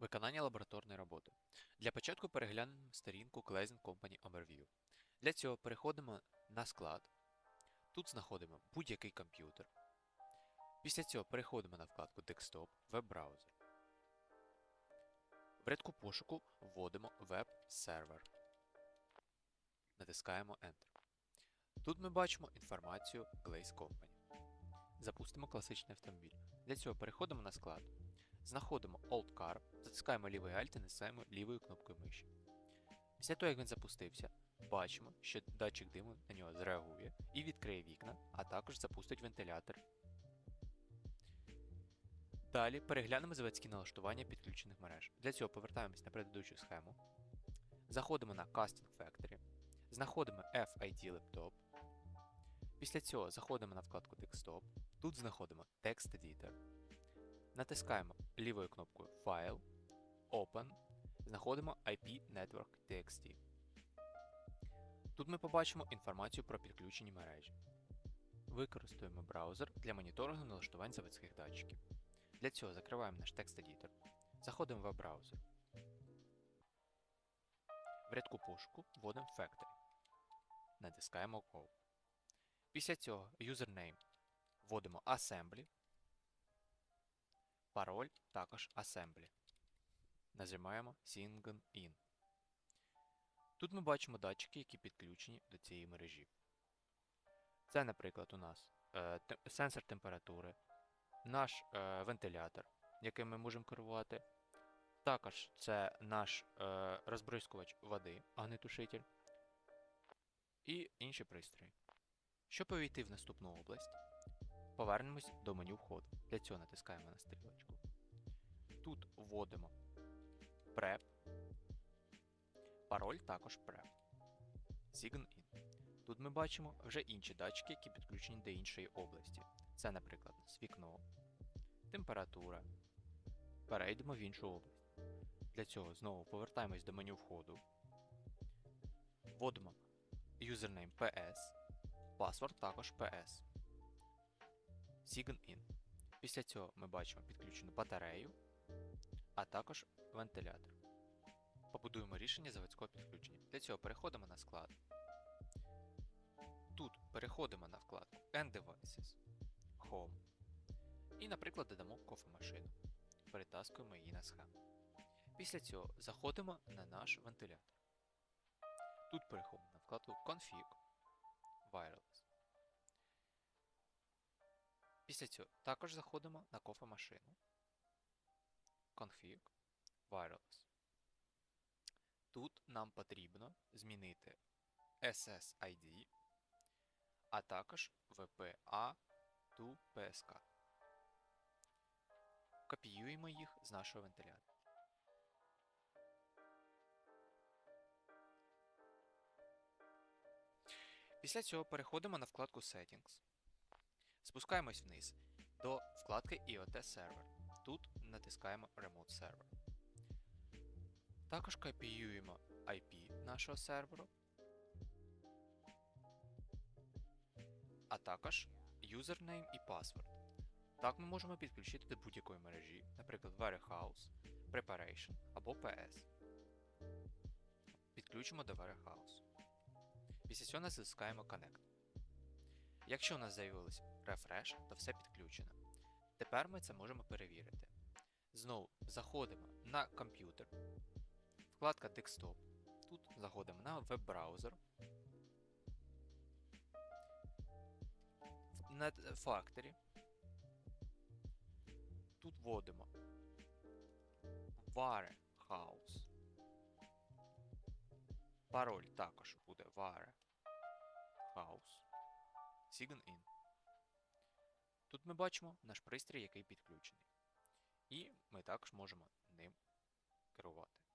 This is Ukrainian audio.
Виконання лабораторної роботи. Для початку переглянемо сторінку Glazing Company Overview. Для цього переходимо на склад. Тут знаходимо будь-який комп'ютер. Після цього переходимо на вкладку Desktop веб-браузер. В рядку пошуку вводимо веб-сервер. Натискаємо Enter. Тут ми бачимо інформацію Glaze Company. Запустимо класичний автомобіль. Для цього переходимо на склад. Знаходимо Old Car, затискаємо лівий Alt і натискаємо лівою кнопкою миші. Після того, як він запустився, бачимо, що датчик диму на нього зреагує і відкриє вікна, а також запустить вентилятор. Далі переглянемо заводські налаштування підключених мереж. Для цього повертаємось на предыдущу схему. Заходимо на Casting Factory, знаходимо FID Laptop. Після цього заходимо на вкладку Desktop. Тут знаходимо Text Editor. Натискаємо лівою кнопкою File, Open, знаходимо IP Network TXT. Тут ми побачимо інформацію про підключені мережі. Використаємо браузер для моніторингу налаштувань заводських датчиків. Для цього закриваємо наш текст-едітор, заходимо в веб-браузер. В рядку пошуку вводимо Factory. Натискаємо Go. Після цього username вводимо Assembly, пароль також Assembly. Нажимаємо Sign In. Тут ми бачимо датчики, які підключені до цієї мережі. Це, наприклад, у нас е, те- сенсор температури, наш е, вентилятор, яким ми можемо керувати. Також це наш е, розбризкувач води, огнетушитель і інші пристрої. Щоб увійти в наступну область, повернемось до меню входу. Для цього натискаємо на стрілочку. Тут вводимо PrEP, пароль також PrEP. Sign in. Тут ми бачимо вже інші датчики, які підключені до іншої області. Це, наприклад, нас вікно, температура. Перейдемо в іншу область. Для цього знову повертаємось до меню входу. Вводимо username PS, паспорт також PS. Sign. Після цього ми бачимо підключену батарею, а також вентилятор. Побудуємо рішення заводського підключення. Для цього переходимо на склад. Тут переходимо на вкладку End Devices, Home. І, наприклад, додамо кофемашину. Перетаскуємо її на схему. Після цього заходимо на наш вентилятор. Тут переходимо на вкладку Config Wireless. Після цього також заходимо на кофемашину. Config Wireless. Тут нам потрібно змінити SSID, а також VPA to PSK. Копіюємо їх з нашого вентилятора. Після цього переходимо на вкладку Settings. Спускаємось вниз до вкладки IoT Server. Тут натискаємо Remote Server. Також копіюємо IP нашого серверу, а також username і password. Так ми можемо підключити до будь-якої мережі, наприклад, Warehouse, Preparation або PS. Підключимо до Warehouse. Після цього натискаємо Connect. Якщо у нас з'явилось Refresh, то все підключено. Тепер ми це можемо перевірити. Знову заходимо на комп'ютер, вкладка Desktop. Тут заходимо на веб-браузер. Net Factory. Тут вводимо Warehouse. Пароль також буде Warehouse. Sign in. Тут ми бачимо наш пристрій, який підключений. І ми також можемо ним керувати.